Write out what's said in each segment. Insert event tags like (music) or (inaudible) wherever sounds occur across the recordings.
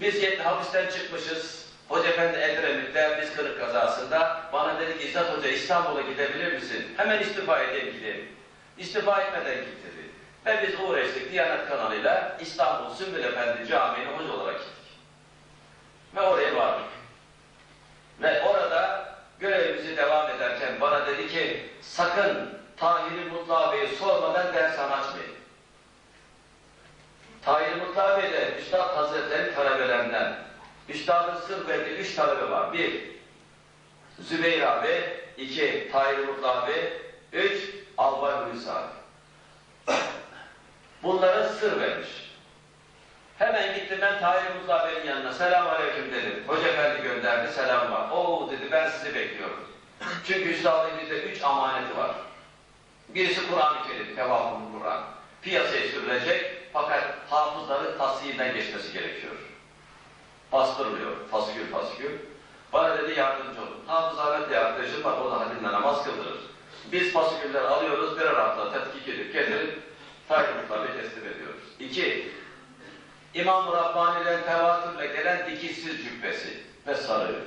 Biz hapisten çıkmışız. Hoca Efendi Edremit'te biz kırık kazasında bana dedi ki İzzet Hoca İstanbul'a gidebilir misin? Hemen istifa edeyim gideyim. İstifa etmeden git. Ve biz uğraştık Diyanet kanalıyla İstanbul Sümbül Efendi Camii'ne hoca olarak gittik. Ve oraya vardık. Ve orada görevimizi devam ederken bana dedi ki sakın Tahir-i Mutlu Bey'i sormadan dershane açmayın. Bey de Üstad Hazretleri talebelerinden. Üstadın sır verdiği üç talebe var. Bir, Zübeyir abi. iki Tahir-i Mutlu abi. Üç, Albay Hulusi abi. (clears throat) Bunlara sır vermiş. Hemen gittim ben Tahir Bey'in yanına. Selamun Aleyküm dedim. Hoca Efendi gönderdi. Selam var. Oo dedi ben sizi bekliyorum. Çünkü Üstadın bizde üç amaneti var. Birisi Kur'an-ı Kerim, tevafuk Kur'an. Piyasaya sürülecek fakat hafızların tasdiğinden geçmesi gerekiyor. Bastırılıyor, fasikül fasikül. Bana dedi yardımcı olun. Hafız Ahmet diye arkadaşım var, o da hadinle namaz kıldırır. Biz fasiküller alıyoruz, birer hafta tetkik edip getirip takipçilerle teslim ediyoruz. İki, İmam-ı Rabbani'den tevatürle gelen dikişsiz cübbesi ve sarığı.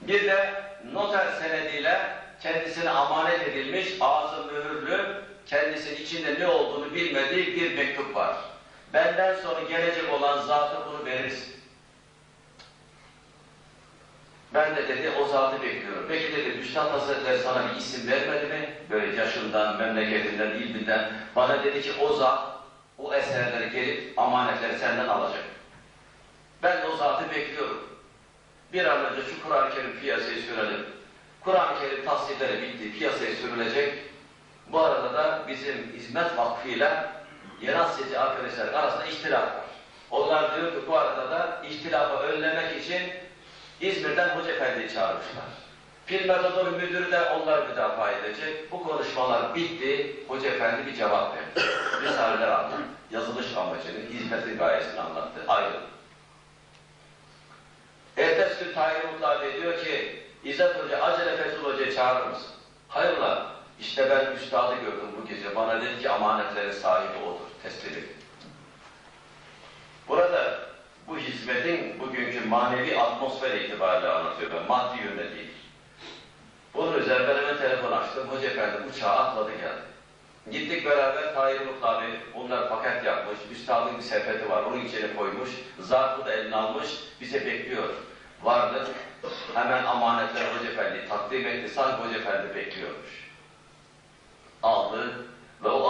Bir de noter senediyle kendisine amanet edilmiş, ağzı mühürlü, kendisinin içinde ne olduğunu bilmediği bir mektup var. Benden sonra gelecek olan zatı bunu verirsin. Ben de dedi o zatı bekliyorum. Peki dedi Üstad Hazretleri sana bir isim vermedi mi? Böyle yaşından, memleketinden, ilminden. Bana dedi ki o zat o eserleri gelip amanetleri senden alacak. Ben de o zatı bekliyorum. Bir an önce şu Kur'an-ı Kerim piyasaya sürelim. Kur'an-ı Kerim tasdikleri bitti, piyasaya sürülecek. Bu arada da bizim hizmet vakfıyla Yenasiyeci arkadaşlar arasında ihtilaf var. Onlar diyor ki bu arada da ihtilafı önlemek için İzmir'den Hoca Efendi'yi çağırmışlar. Pir Metodor müdürü de onlar müdafaa edecek. Bu konuşmalar bitti. Hoca Efendi bir cevap verdi. Risaleler anlattı. Yazılış amacını, hizmetin gayesini anlattı. Ayrı. Ertesi gün Tahir Mutlu diyor ki İzzet Hoca acele Fethul Hoca'yı çağırır mısın? Hayrola? İşte ben üstadı gördüm bu gece. Bana dedi ki amanetlerin sahibi odur. Teslim edin. Burada bu hizmetin bugünkü manevi atmosfer itibariyle anlatıyorum. Ben maddi yönde değil. Bunun üzerine ben hemen telefon açtım. Hoca efendi uçağa atladı geldi. Gittik beraber Tahir Mutlu abi, bunlar paket yapmış, üstadın bir sepeti var, onun içine koymuş, zarfı da eline almış, bize bekliyor. Vardık, hemen amanetler Hoca Efendi takdim etti, sanki Hoca Efendi bekliyormuş. Aldı ve o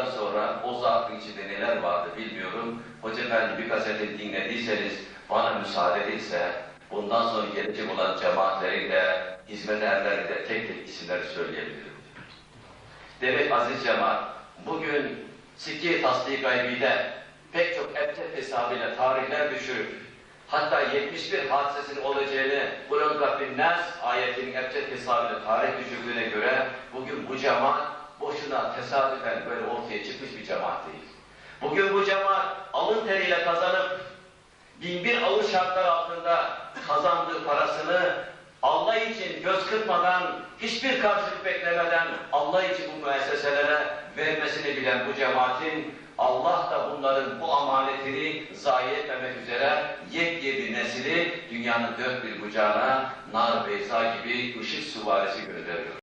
aldıktan sonra o zarfın içinde neler vardı bilmiyorum. Hoca Efendi bir kaseti dinlediyseniz, bana müsaade edilse, bundan sonra gelecek olan cemaatleriyle, hizmet erleriyle tek tek isimleri söyleyebilirim. Demek aziz cemaat, bugün Sikke tasdik gaybide pek çok ebced hesabıyla tarihler düşürüp hatta 71 hadisesinin olacağını Kulun Rabbin Nas ayetinin ebced hesabıyla tarih düşürdüğüne göre bugün bu cemaat boşuna tesadüfen böyle ortaya çıkmış bir cemaat değil. Bugün bu cemaat alın teriyle kazanıp bin bir ağır şartlar altında kazandığı parasını Allah için göz kırpmadan, hiçbir karşılık beklemeden Allah için bu müesseselere vermesini bilen bu cemaatin Allah da bunların bu amanetini zayi etmemek üzere yepyeni nesili dünyanın dört bir bucağına nar beyza gibi ışık süvarisi gönderiyor.